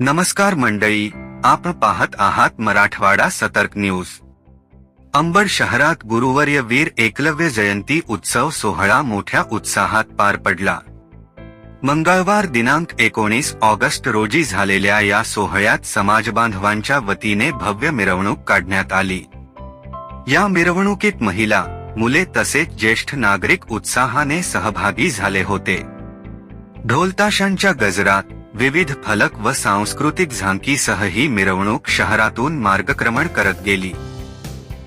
नमस्कार मंडळी आपण पाहत आहात मराठवाडा सतर्क न्यूज. अंबड शहरात गुरुवर्य वीर एकलव्य जयंती उत्सव सोहळा मोठ्या उत्साहात पार पडला. मंगळवार दिनांक एकोणीस ऑगस्ट रोजी झालेल्या या सोहळ्यात समाजबांधवांच्या वतीने भव्य मिरवणूक काढण्यात आली. या मिरवणुकीत महिला मुले तसेच ज्येष्ठ नागरिक उत्साहाने सहभागी झाले होते. ढोलताशांच्या गजरात विविध फलक व सांस्कृतिक झांकीसह ही मिरवणूक शहरातून मार्गक्रमण करत गेली.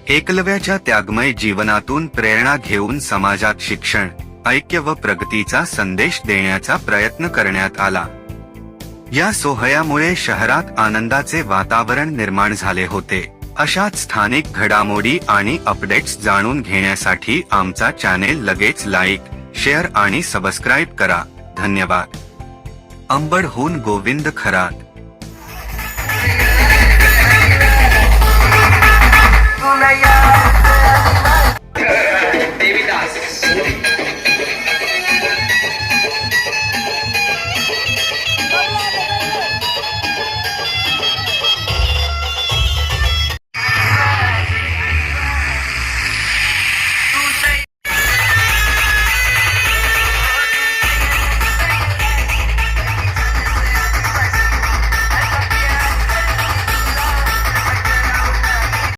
एकलव्याच्या त्यागमय जीवनातून प्रेरणा घेऊन समाजात शिक्षण ऐक्य व प्रगतीचा संदेश देण्याचा प्रयत्न करण्यात आला. या सोहळ्यामुळे शहरात आनंदाचे वातावरण निर्माण झाले होते. अशाच स्थानिक घडामोडी आणि अपडेट्स जाणून घेण्यासाठी आमचा चॅनेल लगेच लाईक शेअर आणि सबस्क्राईब करा. धन्यवाद. अंबड हून गोविंद खरात.